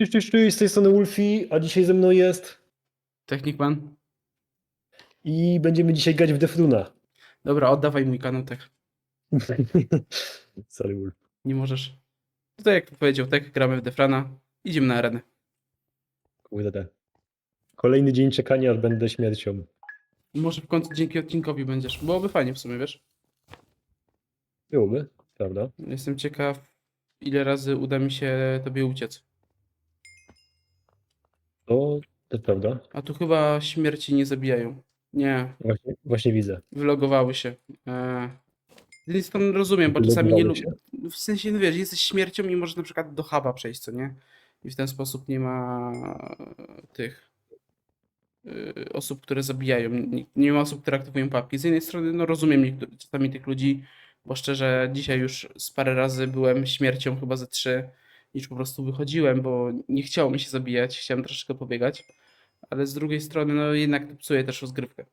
Cześć, cześć, cześć, z tej strony Wolfie, a dzisiaj ze mną jest Technik man. i będziemy dzisiaj grać w Defruna. Dobra, oddawaj mój kanał, tak. Sorry Wolf. Nie możesz. To tak jak powiedział, tak gramy w Defrana. Idziemy na arenę. Kurde. Kolejny dzień czekania, aż będę śmiercią. Może w końcu dzięki odcinkowi będziesz. Byłoby fajnie w sumie, wiesz? Byłoby, prawda? Jestem ciekaw, ile razy uda mi się tobie uciec. To, to prawda. A tu chyba śmierci nie zabijają. Nie, Właśnie, właśnie widzę. wylogowały się. Eee. Z jednej strony rozumiem, bo czasami nie Wylogowały lubię. W sensie, no wiesz, jesteś śmiercią i możesz na przykład do huba przejść, co nie? I w ten sposób nie ma tych y, osób, które zabijają. Nie, nie ma osób, które aktywują papki. Z jednej strony, no rozumiem niektórych, czasami tych ludzi, bo szczerze, dzisiaj już z parę razy byłem śmiercią, chyba ze trzy, niż po prostu wychodziłem, bo nie chciało mi się zabijać, chciałem troszeczkę pobiegać. Ale z drugiej strony, no jednak to psuje też rozgrywkę.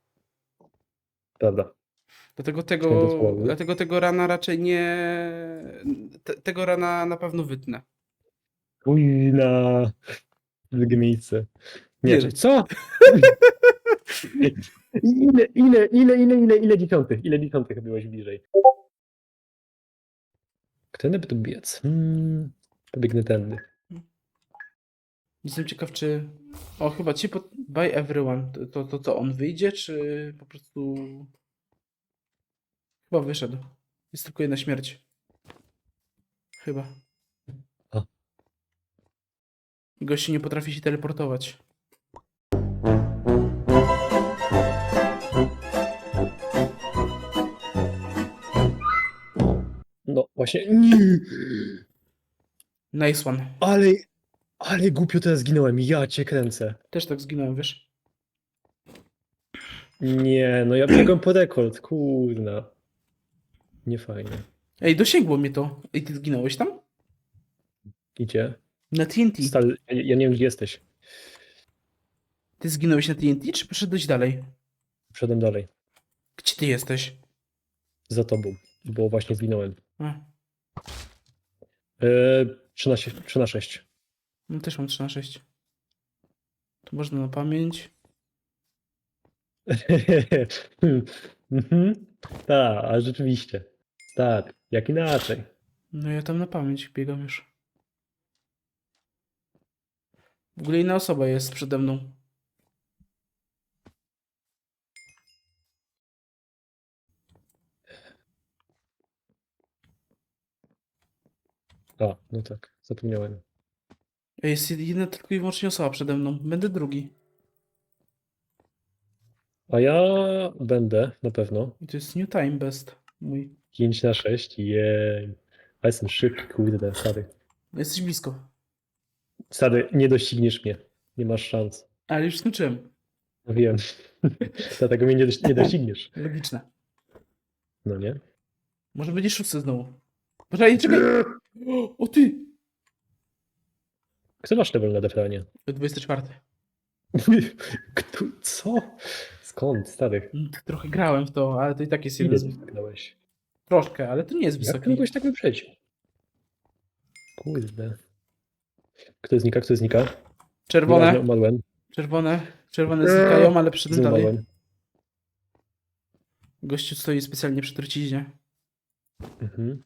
Prawda. Dlatego tego, dlatego tego rana raczej nie. Te, tego rana na pewno wytnę. Uj, na drugie miejsce. Nie, Nie. co? ile, ile, ile, ile, ile, ile dziesiątych? Ile dziesiątych byłeś bliżej? Którędy by tu biec? Hmm, pobiegnę tędy. Jestem ciekaw, czy. O, chyba ci pod... By everyone. To, to, to co, on wyjdzie, czy po prostu. Chyba wyszedł. Jest tylko jedna śmierć. Chyba. A. Gościu nie potrafi się teleportować. No właśnie. Nie. Nice one. Ale, ale głupio teraz zginąłem. Ja cię kręcę. Też tak zginąłem, wiesz? Nie, no ja biegłem po rekord. Kurna. Nie fajnie. Ej, dosięgło mnie to. Ej, ty zginąłeś tam? Idzie. Na TNT. Stary, ja, ja nie wiem, gdzie jesteś. Ty zginąłeś na TNT, czy poszedłeś dalej? Wszedłem dalej. Gdzie ty jesteś? Za tobą. Bo właśnie zginąłem. A, E, 13, 3 na 6. no też mam 3 na 6. To można na pamięć. mhm. Tak, ale rzeczywiście. Tak, jak inaczej. No ja tam na pamięć biegam już. W ogóle inna osoba jest przede mną. A, no tak, zapomniałem. Jest jedna tylko i wyłącznie osoba przede mną. Będę drugi. A ja będę na pewno. I to jest New Time Best. Mój. 5 na 6. Jej. A jestem szybki, kurde, stary. Jesteś blisko. Stary, nie dościgniesz mnie. Nie masz szans. Ale już skończyłem. Wiem. Dlatego mnie nie, doś- nie dościgniesz. Logiczne. No nie? Może będzie szósty znowu. Poczekaj, czekaj. O, ty! Kto masz level na defranie? 24. Kto, co? Skąd, stary? Mm, Trochę grałem w to, ale to i tak jest Ile jeden z... Troszkę, ale to nie jest Jak wysoki. tak wyprzeć? Kurde. Kto znika, kto znika? Nieważne, Czerwone, umarłem. czerwone, czerwone znikają, ale przyszedłem dalej. Umarłem. Gościu stoi specjalnie przy truciźnie. Mhm.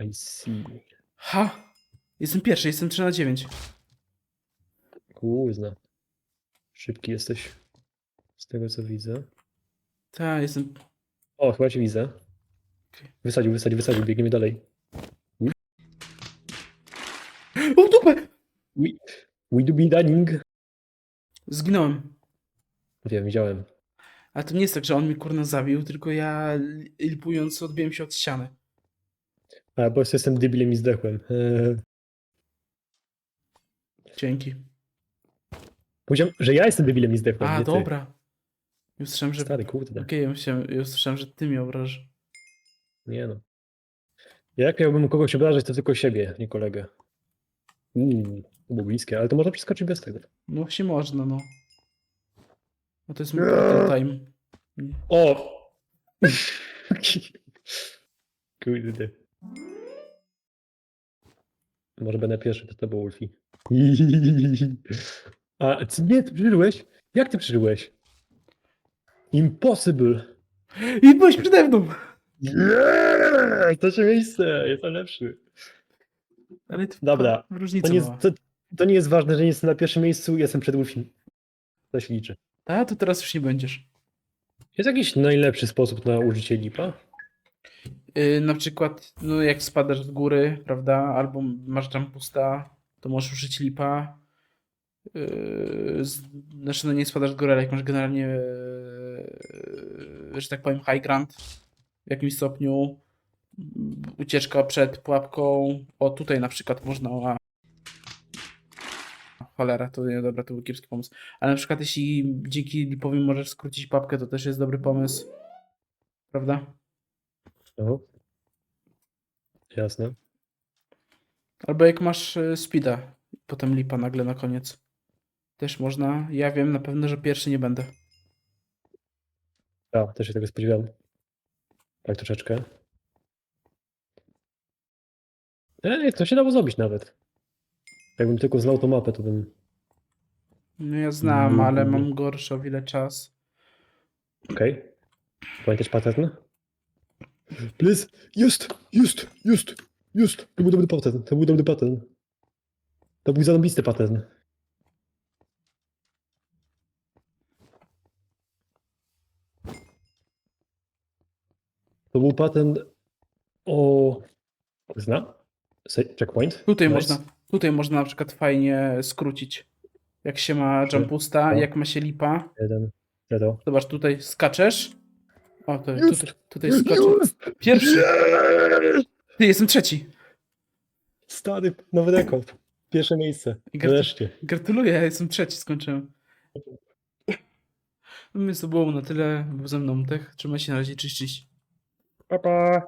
I see. Ha! Jestem pierwszy, jestem 3 na 9. Kuzna. Szybki jesteś. Z tego co widzę. Tak, jestem... O, chyba cię widzę. Wysadził, wysadził, wysadził. Biegniemy dalej. O, dupę! We, we do be running. Zginąłem. Wiem, widziałem. Ale to nie jest tak, że on mi kurna zabił, tylko ja li- lipując odbiłem się od ściany. A, bo jestem debilem i zdechłem. Eee. Dzięki. Powiedziałem, że ja jestem debilem i zdechłem, A, nie ty. dobra. Już słyszałem, że... Stary, kurde. Okej, ja, myślałem- ja słyszałem, że ty mnie obrażasz. Nie no. Jak miałbym kogoś obrażać, to tylko siebie, nie kolegę. Uuu, to było bliskie, ale to można przeskoczyć bez tego. No się można, no. No to jest mój portal time. O! Kurde. Może będę pierwszy, to to był Ulfi. A co, nie, ty przeżyłeś? Jak ty przeżyłeś? Impossible! I byłeś przede mną! Yeah! To się miejsce, jestem lepszy. Ale to, Dobra, to różnica To nie, jest, mała. to, to nie jest ważne, że nie jestem na pierwszym miejscu, jestem przed Ulfim. To się liczy. A, to teraz już nie będziesz. Jest jakiś najlepszy sposób na użycie lipa? Yy, na przykład, no jak spadasz z góry, prawda, albo masz jumpusta, to możesz użyć lipa. Yy, z, znaczy, no nie spadasz z góry, ale jak masz generalnie, yy, że tak powiem, high ground w jakimś stopniu, ucieczka przed pułapką, o tutaj na przykład można, a, cholera, to nie, dobra, to był kiepski pomysł, ale na przykład jeśli dzięki lipowi możesz skrócić pułapkę, to też jest dobry pomysł, prawda? No. Jasne. Albo jak masz e, speeda, potem lipa nagle na koniec. Też można. Ja wiem na pewno, że pierwszy nie będę. A, też się tego spodziewałem. Tak troszeczkę. Ej, to się dało zrobić nawet. Jakbym tylko znał tą mapę, to bym... No ja znam, Mhm. ale mam gorszy o wiele czas. Okej. Pamiętasz pattern? Please, just, just, just, just. To był dobry pattern, to był dobry pattern. To był zarobisty pattern. To był pattern o... Zna? Checkpoint? Tutaj Nice. można, tutaj można na przykład fajnie skrócić. Jak się ma jumpusta, dwa. jak ma się lipa. Jeden, zero. Zobacz, tutaj skaczesz. O, to, tutaj, tutaj skaczesz. Pierwszy. Ty, jestem trzeci. Stary, nowy rekord. Pierwsze miejsce. Gratu- Wreszcie. Gratuluję, ja jestem trzeci, skończyłem. No więc to było na tyle. Był ze mną Tech. Trzymaj się na razie, cześć, cześć. Pa, pa.